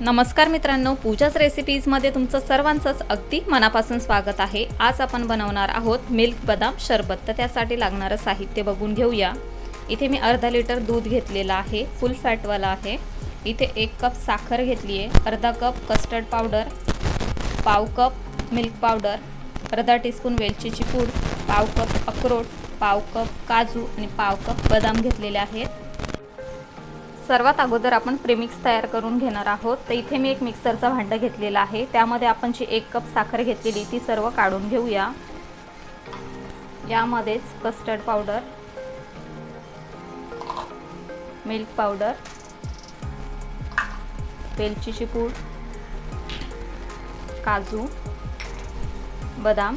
नमस्कार मित्रांनो पूजाच रेसिपीजमध्ये तुमचं सर्वांचंच अगदी मनापासून स्वागत आहे. आज आपण बनवणार आहोत मिल्क बदाम शरबत. तर त्यासाठी लागणारं साहित्य बघून घेऊया. इथे मी अर्धा लिटर दूध घेतलेलं आहे फुल फॅटवाला आहे. इथे एक कप साखर घेतली आहे अर्धा कप कस्टर्ड पावडर पाव कप मिल्क पावडर अर्धा टीस्पून वेलचीची पूड पाव कप अक्रोट पाव कप काजू आणि पाव कप बदाम घेतलेले आहेत. सर्वात अगोदर आपण प्रेमिक्स तयार करून घेणार आहोत. तर इथे मी एक मिक्सरचा भांडं घेतलेला आहे. त्यामध्ये आपण जी एक कप साखर घेतलेली ती सर्व काढून घेऊया. यामध्येच कस्टर्ड पावडर मिल्क पावडर वेलचीची पूड काजू बदाम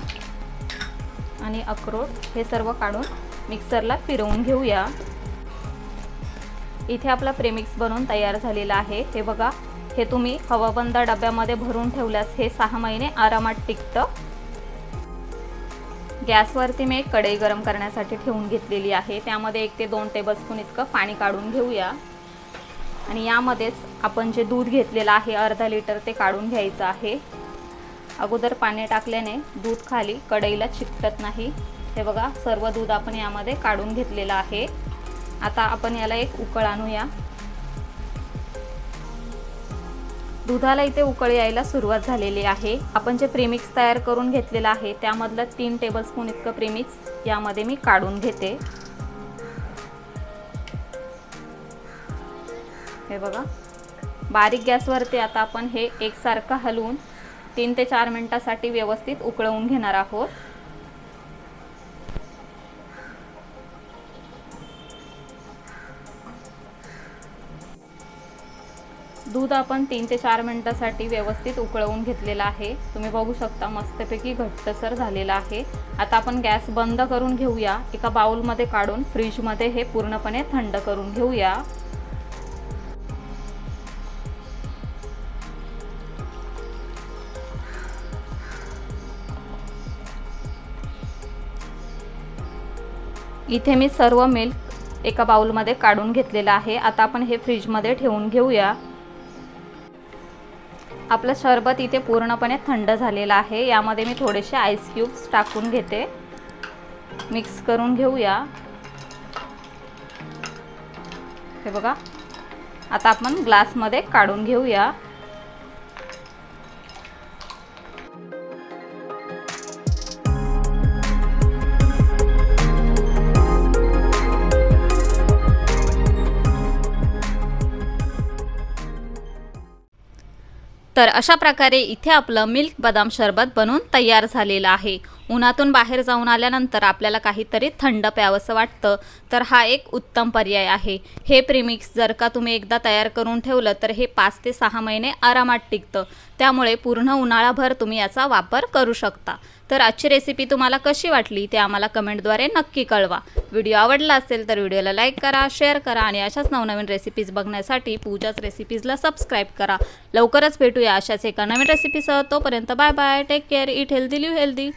आणि अक्रोड हे सर्व काढून मिक्सरला फिरवून घेऊया. इथे आपला प्रेमिक्स बनून तयार झालेला आहे. हे बघा हे तुम्ही हवाबंद डब्यामध्ये भरून ठेवल्यास हे सहा महिने आरामात टिकतं. गॅसवरती मी एक कढई गरम करण्यासाठी ठेवून घेतलेली आहे. त्यामध्ये एक ते दोन टेबलस्पून इतकं पाणी काढून घेऊया. आणि यामध्येच आपण जे दूध घेतलेलं आहे अर्धा लिटर ते काढून घ्यायचं आहे. अगोदर पाणी टाकल्याने दूध खाली कढईला चिकटत नाही. हे बघा सर्व दूध आपण यामध्ये काढून घेतलेलं आहे. आता आपण याला एक उकळ आणूया. दुधाला इथे उकळ यायला सुरुवात झालेली आहे. आपण जे प्रेमिक्स तयार करून घेतलेलं आहे त्यामधलं तीन टेबलस्पून इतकं प्रेमिक्स यामध्ये मी काढून घेते. हे बघा. बारीक गॅसवरती आता आपण हे एकसारखं हलवून तीन ते चार मिनटासाठी व्यवस्थित उकळवून घेणार आहोत. दूध आपण तीन ते चार मिनटासाठी व्यवस्थित उकळवून घेतलेलं आहे. तुम्ही बघू शकता मस्तपैकी घट्टसर झालेला आहे. आता आपण गॅस बंद करून घेऊया. एका बाउलमध्ये काढून फ्रीजमध्ये हे पूर्णपणे थंड करून घेऊया. इथे मी सर्व मिल्क एका बाउलमध्ये काढून घेतलेलं आहे. आता आपण हे फ्रीजमध्ये ठेवून घेऊया. आपलं शरबत इथे पूर्णपणे थंड झालेलं आहे. यामध्ये मी थोडेसे आईस क्यूब्स टाकून घेते. मिक्स करून घेऊया. हे बघा. आता आपण ग्लासमध्ये काढून घेऊया. तर अशा प्रकारे इथे आपलं मिल्क बदाम शरबत बनून तयार झालेलं आहे. उन्हातून बाहेर जाऊन आल्यानंतर आपल्याला काहीतरी थंड प्यावंसं वाटतं. तर हा एक उत्तम पर्याय आहे. हे प्रिमिक्स जर का तुम्ही एकदा तयार करून ठेवलं तर हे पाच ते सहा महिने आरामात टिकतं. त्यामुळे पूर्ण उन्हाळाभर तुम्ही याचा वापर करू शकता. तर आजची रेसिपी तुम्हाला कशी वाटली ते आम्हाला कमेंटद्वारे नक्की कळवा. व्हिडिओ आवडला असेल तर व्हिडिओला लाईक करा शेअर करा आणि अशाच नवनवीन रेसिपीज बघण्यासाठी पूजाच रेसिपीजला सबस्क्राईब करा. लवकरच भेटूया अशाच एका नवीन रेसिपीसह तोपर्यंत bye bye take care eat healthy live healthy